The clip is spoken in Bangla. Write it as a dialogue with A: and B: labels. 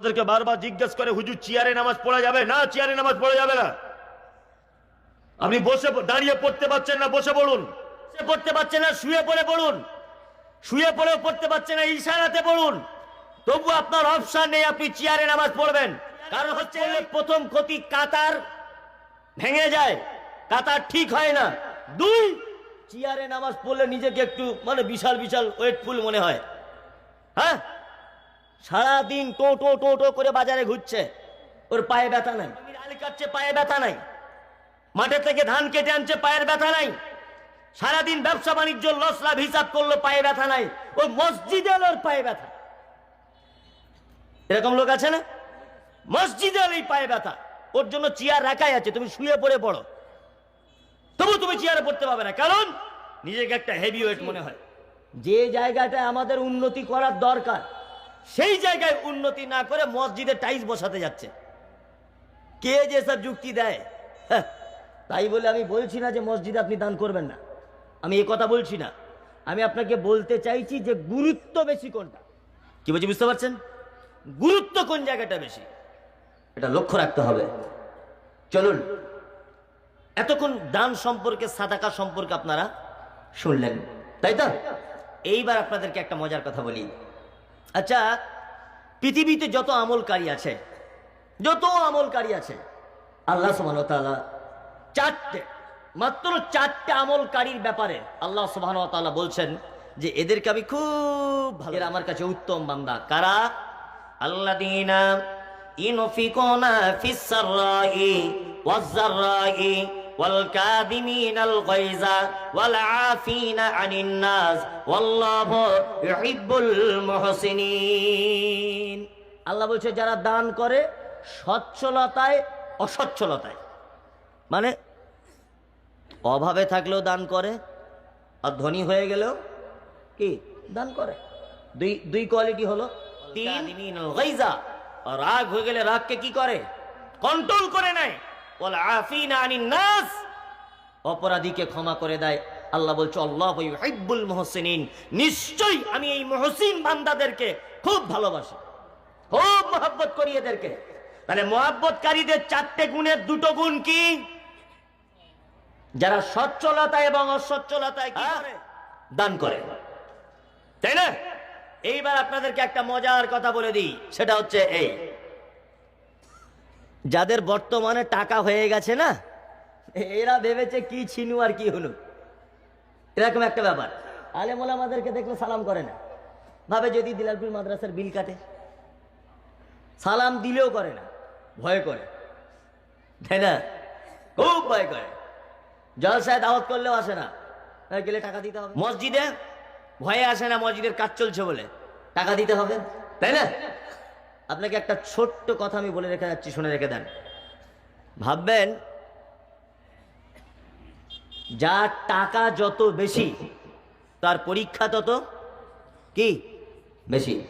A: আমাদেরকে বারবার জিজ্ঞেস করে, হুজুর, চেয়ারে নামাজ পড়া যাবে? না, চেয়ারে নামাজ পড়া যাবে না। আপনি বসে দাঁড়িয়ে পড়তে পারছেন না, বসে পড়ুন। বসে পড়তে পারছেন না, শুয়ে পড়ে পড়ুন। শুয়ে পড়েও পড়তে পারছেন না, ইশারাতে পড়ুন। তবু আপনার অপশন নেই, আপনি চেয়ারে নামাজ পড়বেন। কারণ হচ্ছে প্রথম ক্ষতি কাতার ভেঙে যায়, কাতার ঠিক হয় না। দুই, চেয়ারে নামাজ পড়লে নিজেকে একটু মানে বিশাল বিশাল ওয়েটফুল মনে হয়। হ্যাঁ? সারাদিন টো টো টো টো করে বাজারে ঘুরছে। ওর পায়ে ব্যথা নাই। আলি কাটছে পায়ে ব্যথা নাই। মাঠে থেকে ধান কেটে আনছে পায়ের ব্যথা নাই। সারাদিন ব্যবসা বাণিজ্য লস লাভ হিসাব করল পায়ে ব্যথা নাই। ওই মসজিদে ওর পায়ে ব্যথা। এরকম লোক আছে না? মসজিদে এই পায়ে ব্যথা। ওর জন্য চেয়ার রাখাই আছে তুমি শুয়ে পড়ে পড়ো। তবু তুমি চেয়ারে পড়তে পারবে না। কারণ নিজেকে একটা হেভি ওয়েট মনে হয়। যে জায়গাটায় আমাদের উন্নতি করার দরকার সেই জায়গায় উন্নতি না করে মসজিদে টাইলস বসাতে যাচ্ছে। কে যে সব যুক্তি দেয়? হ্যাঁ, তাই বলে আমি বলছি না যে মসজিদে আপনি দান করবেন না। আমি এই কথা বলছি না। আমি আপনাকে বলতে চাইছি যে গুরুত্ব বেশি কোনটা? কি বলছি বুঝতে পারছেন? গুরুত্ব কোন জায়গাটা বেশি? এটা লক্ষ্য রাখতে হবে। চলুন এতক্ষণ দান সম্পর্কে সাদাকা সম্পর্কে আপনারা শুনলেন তাই তো? এইবার আপনাদেরকে একটা মজার কথা বলি। আচ্ছা পৃথিবীতে যত আমলকারী আছে যত আমলকারী আছে আল্লাহ তাআলা চারটে মাত্র চারটে আমলকারীর ব্যাপারে আল্লাহ তাআলা বলছেন যে এদেরকে আমি খুব ভালো আমার কাছে উত্তম বান্দা। কারা? আল্লাযীনা ইনফিকুনা ফিস সাররাই ওয়াজ জাররাই والكاظمين الغيظ والعافين عن الناس والله يحب المحسنين আল্লাহ বলছে যারা দান করে সচ্ছলতায় অসচ্ছলতায় মানে অভাবে থাকলেও দান করে আর ধনী হয়ে গেলেও কি দান করে দুই দুই কোয়ালিটি হলো তিন গাইজা আর রাগ হয়ে গেলে রাগকে কি করে কন্ট্রোল করে নেয় ওয়াল আফিনা আনিন নাস অপরাধীকে ক্ষমা করে দেয়। আল্লাহ বলছে আল্লাহ মুহসিনিন। নিশ্চয়ই আমি এই মহসিন বান্দাদেরকে খুব ভালোবাসি। খুব মহব্বত করি এদেরকে। তাহলে মহাব্বতকারীদের চারটে গুণের দুটো গুণ কি? যারা সচ্ছলতা এবং অসচ্ছলতায় কি দান করে। তাই না? এইবার আপনাদেরকে একটা মজার কথা বলে দিই। সেটা হচ্ছে এই। যাদের বর্তমানে টাকা হয়ে গেছে না, এরা ভেবেছে কি ছিনু আর কি হনু এরকম একটা ব্যাপার। আলেমোলা আমাদেরকে দেখলে সালাম করে না। ভাবে যদি দিলালপুর মাদ্রাসার বিল কাটে, সালাম দিলেও করে না, ভয় করে। তাই না? খুব ভয় করে। জলসায় দাওয়াত করলেও আসে না। গেলে টাকা দিতে হবে। মসজিদে ভয়ে আসে না, মসজিদের কাজ চলছে বলে। টাকা দিতে হবে। তাই না? আপনাকে একটা ছোট্ট কথা আমি বলে রেখে যাচ্ছি, শুনে রেখে দেন। ভাববেন যার টাকা যত বেশি, তার পরীক্ষা তত কি? বেশি।